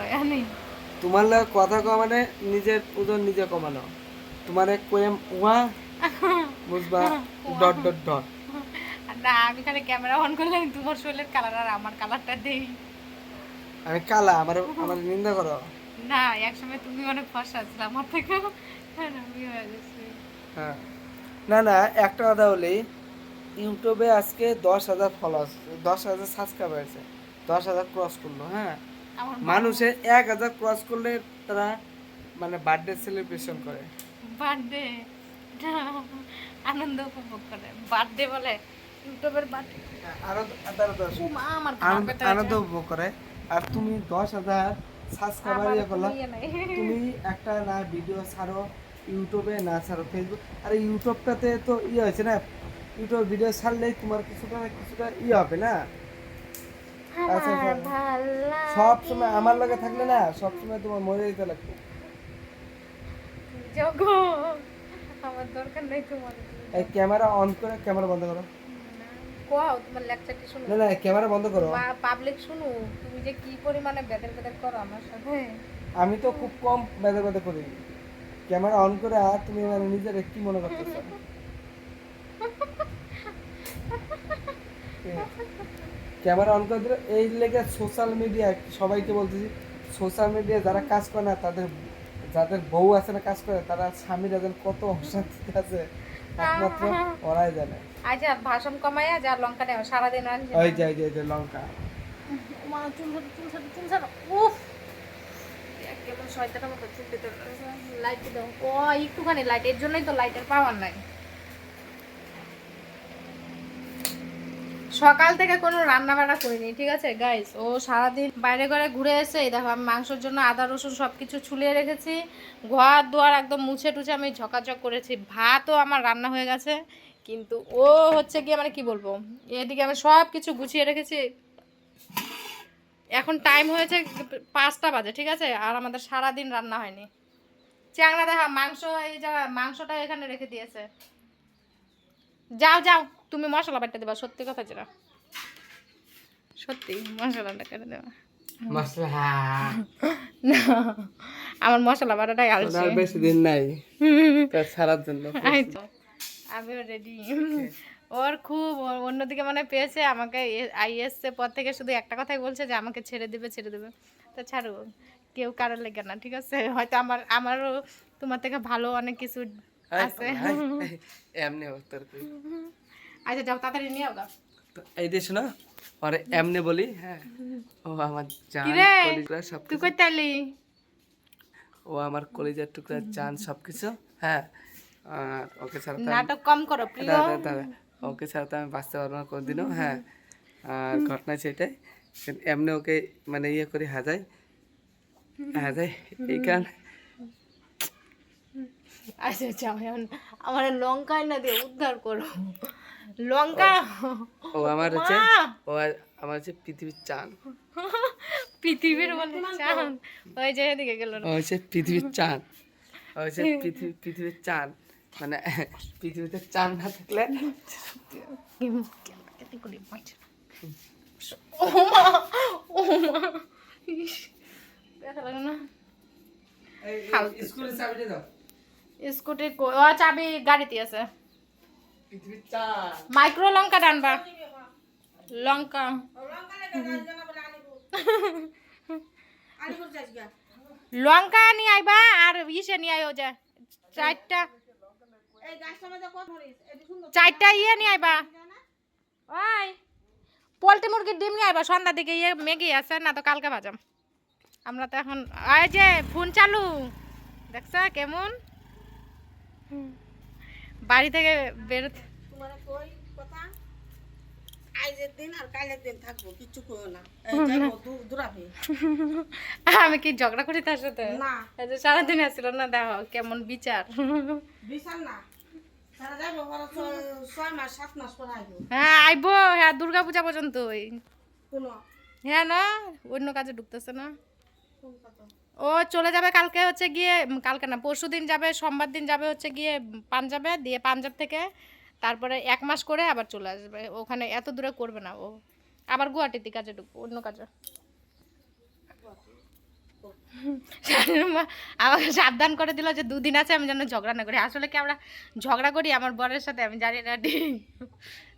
লয় তোমার লাগে কথা কওয়া মানে নিজের ওজন নিজে কমানো। তোমার কোয়েম ওয়া বুঝবা ডট ডট ডট না আমি খালি ক্যামেরা অন করলে আমি তোমার শরীরের কালার আর আমার কালারটা দেই। আমি কালা আমার আমার নিন্দা করো। না একসময় তুমি অনেক ফর্সা ছিল আমার থেকে আমি হয়ে গেছি। হ্যাঁ। না না একটা কথা বলি ইউটিউবে আজকে দশ হাজার ফলোয়ার্স দশ হাজার সাবস্ক্রাইবার আছে দশ হাজার ক্রস করল হ্যাঁ? মানুষের এক হাজার ক্রস করলে তারা মানে বার্থডে সেলিব্রেশন করে। বার্থডে আনন্দ উপভোগ করে। বার্থডে বলে ইউটিউবের বার্থডে আমার আনন্দ উপভোগ করে। আর তুমি দশ হাজার সাবস্ক্রাইবার ইয়ে করলা। ইয়ে তুমি একটা না ভিডিও ছাড়ো ইউটিউবে না ছাড়ো ফেসবুক আরে ইউটিউবটাতে তো ইয়ে হয়েছে না ইউটিউব ভিডিও ছাড়লেই তোমার কিছুটা না কিছুটা ইয়ে হবে না। আচ্ছা, আচ্ছা। সব সময় আমার লগে থাকলে না সব সময় তোমার মরে যেতে লাগবে। জগো আমার দরকার নেই তোমার। এই ক্যামেরা অন করে ক্যামেরা বন্ধ করো। কোয়াও তোমার লেকচারটি শুনো। না না ক্যামেরা বন্ধ করো। পাবলিক শুনো তুমি যে কি পরিমাণে বেদের বেদের করো আমার সাথে? আমি তো খুব কম বেঁধে বেঁধে করি। ক্যামেরা অন করে আর তুমি মানে নিজের কি মনে করতেছো? ক্যামেরা অন করে দিলে। এই লেগে সোশ্যাল মিডিয়া সবাইকে বলতেছি সোশ্যাল মিডিয়া যারা কাজ করে না তাদের যাদের বউ আছে না কাজ করে তারা স্বামীরা যেন কত অশান্তিতে আছে একমাত্র ওরাই জানে। আচ্ছা ভাষণ কমাইয়া যা লঙ্কা নেওয়া সারাদিন ওই যে ওই যে, ওই যে লঙ্কা। উফ! কেমন শয়তানের মতো চুল দিতে লাইট দাও। ও একটুখানি লাইটের জন্যই তো লাইটের পাওয়ার নাই। সকাল থেকে কোনো রান্না বান্না করিনি, ঠিক আছে? গাইস ও সারাদিন বাইরে ঘরে ঘুরে এসে, এই দেখো, আমি মাংসের জন্য আদা, রসুন সব কিছু ছুলিয়ে রেখেছি। ঘর দুয়ার একদম মুছে টুছে আমি ঝকাঝক করেছি। ভাতও আমার রান্না হয়ে গেছে, কিন্তু ও হচ্ছে গিয়ে মানে কি বলব, এদিকে আমি সব কিছু গুছিয়ে রেখেছি। এখন টাইম হয়েছে পাঁচটা বাজে, ঠিক আছে? আর আমাদের সারাদিন রান্না হয়নি। চ্যাংরা দেখা, মাংস, এই যা, মাংসটা এখানে রেখে দিয়েছে। যাও যাও। তুমি মশলা বাটতে দেবা সত্যি কথা যেটা। সত্যি মশলাটা কেটে দেবা। মশলা। না আমার মশলা বাটাটাই আর বেশি দিন নাই। তার জন্য আমিও রেডি ওর খুব অন্যদিকে মানে পেয়েছে আমাকে আই পর থেকে শুধু একটা কথাই বলছে যে আমাকে ছেড়ে দিবে ছেড়ে দিবে। তো ছাড়ো কেউ কারোর লেগে না ঠিক আছে? হয়তো আমার আমারও তোমার থেকে ভালো অনেক কিছু আছে এমনি উত্তর আচ্ছা যাও তাড়াতাড়ি নিয়ে দাও এই দিয়ে শোনো পরে এমনি বলি হ্যাঁ ও আমার জান কলিজা সব তুই কই তাইলি ও আমার কলিজার টুকরা জান সব কিছু হ্যাঁ আর ওকে ছাড়া নাটক কম করো প্রিয়। ওকে ছাড়া তো আমি বাঁচতে পারব না কোনদিনও হ্যাঁ আর ঘটনা সেটাই এমনি ওকে মানে ইয়ে করে হাজাই হাজাই এই কারণে আচ্ছা যাও এখন আমার লঙ্কা না দিয়ে উদ্ধার করো লঙ্কা? ও আমার হচ্ছে ও আমার হচ্ছে পৃথিবীর চান পৃথিবীর বলে চান ওই যে এদিকে গেল ও হচ্ছে পৃথিবীর চান ও হচ্ছে পৃথিবী পৃথিবীর চান মানে পৃথিবীতে চান না থাকলে লাগে না। স্কুলে চাবিটা দাও। স্কুটির ও চাবি গাড়িতে আছে। মাইক্রো লঙ্কা ডানবা লঙ্কা। লঙ্কা নিয়ে আইবা আর ইসে নিয়ে আইও যা। চারটা চারটা ইয়ে নিয়ে আইবা। ওই পোলট্রি মুরগির ডিম নিয়ে আইবা। সন্ধ্যার দিকে ইয়ে মেগি আছে না তো কালকে ভাজাম। আমরা তো এখন এই যে ফোন চালু। দেখছ কেমন। বাড়ি থেকে বেরোতে দূরাবে আমি। কি ঝগড়া করি তার সাথে? না। সারাদিন আসছিল না দেখো কেমন বিচার। না। আইবো। হ্যাঁ আইবো হ্যাঁ দুর্গা পূজা পর্যন্তই। কোনো। হ্যাঁ না অন্য কাজে ঢুকতেছে না। ও চলে যাবে কালকে হচ্ছে গিয়ে কালকে না, পরশু দিন যাবে, সোমবার দিন যাবে হচ্ছে গিয়ে পাঞ্জাবে, দিয়ে পাঞ্জাব থেকে, তারপরে এক মাস করে আবার চলে আসবে। ওখানে এত দূরে করবে না ও। আবার গুয়াহাটিতে কাজে ঢুকবো, অন্য কাজে। আমাকে সাবধান করে দিল যে দুদিন আছে, আমি যেন ঝগড়া না করি। আসলে কি আমরা ঝগড়া করি আমার বরের সাথে, আমি জানি না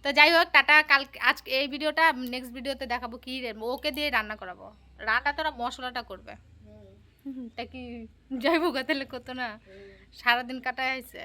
তো যাই হোক, টাটা, কাল, আজ এই ভিডিওটা নেক্সট ভিডিওতে দেখাবো কি ওকে দিয়ে রান্না করাবো। রান্না তোরা মশলাটা করবে। তা কি যাইবো গা তাহলে কত না? সারাদিন কাটায় আইছে।